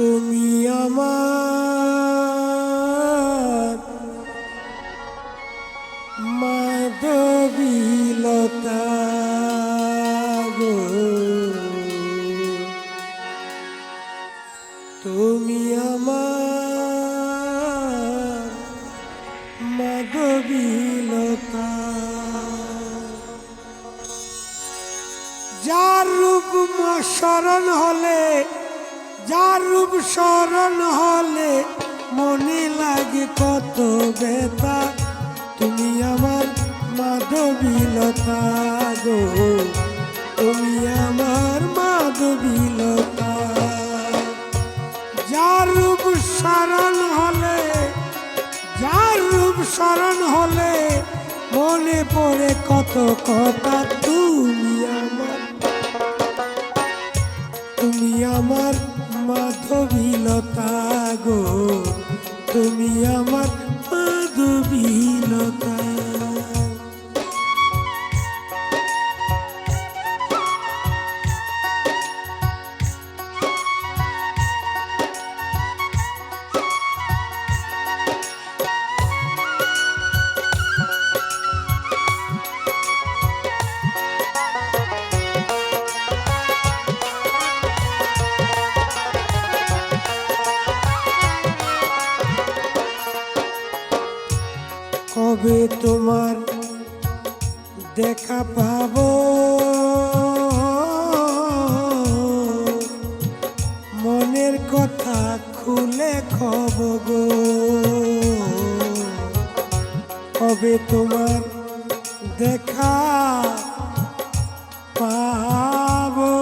তুমি আমার মাধবীলতা গো। তুমি আমার মাধবীলতা। যার রূপ স্মরণ হলে যার রূপ স্মরণ হলে মনে লাগে কত বেতা তুমি আমার মাধবীলতা গো। তুমি আমার মাধবীলতা। যার রূপ স্মরণ হলে, যার রূপ স্মরণ হলে মনে পড়ে কত কথা তুমি। আমার মাধবীলতা গো তুমি আমার মাধবীলতা। দেখা পাব। মনের কথা খুলে খব গো। কবে তোমার দেখা পাবো।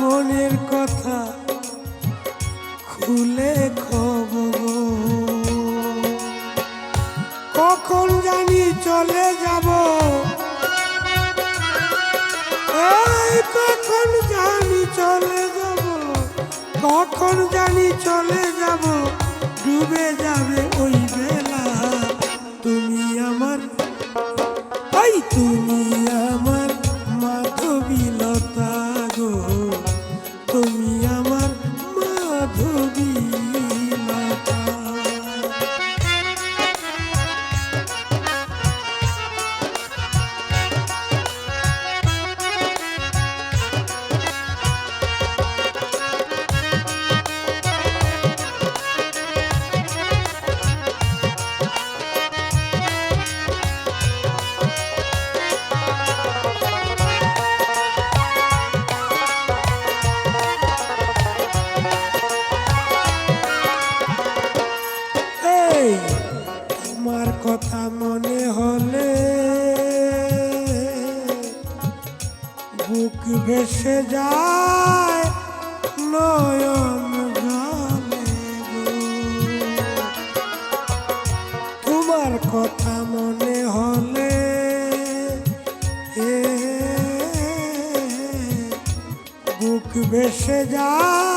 মনের কথা খুলে চলে যাব। কখন জানি চলে যাব, কখন জানি চলে যাব, ডুবে যাবে ওই বেলা। তুমি আমার ওই তুমি আমার কথা মনে হলে বুক ভেসে যায় নয়ন জলে। তোমার কথা মনে হলে বুক ভেসে যায়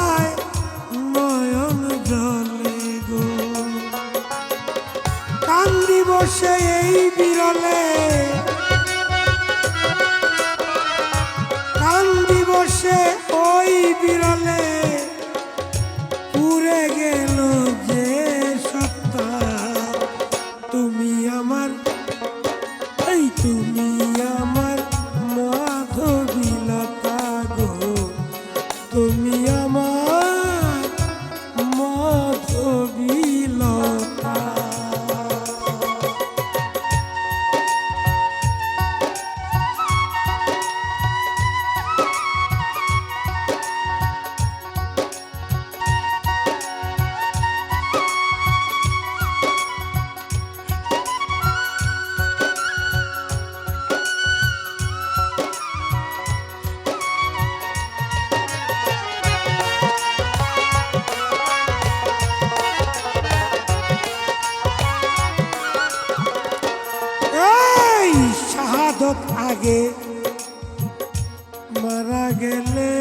বসে এই বিরলে কান্দি বসে ওই বিরলে পুরে গেল যে সত্তা। তুমি আমার, এই তুমি আমার মাধবীলতা গো। তুমি থাকে আগে মারা গেলে।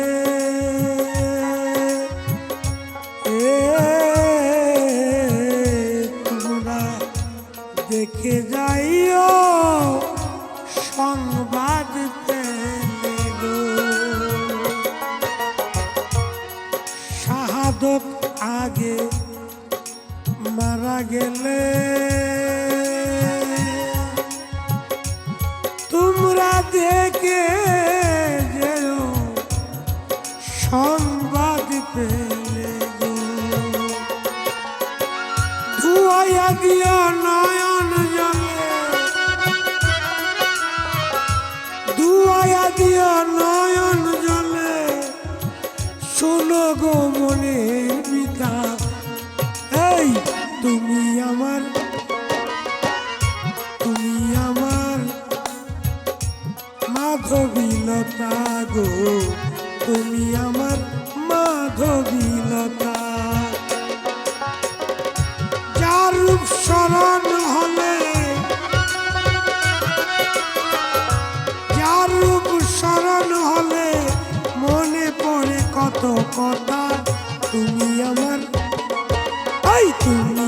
তোমরা দেখে যাইও সংবাদ শাহাদ আগে মারা গেলে দিও নয়ন জলে ধুয়াইয়া দিও নয়ন জলে শোনো গো মনের পিতা এই তুমি আমার তুমি আমার মাধবীলতা গো তুমি আমার মাধবীলতা স্মরণ হলে মনে পড়ে কত কথা। তুমি আমার তুমি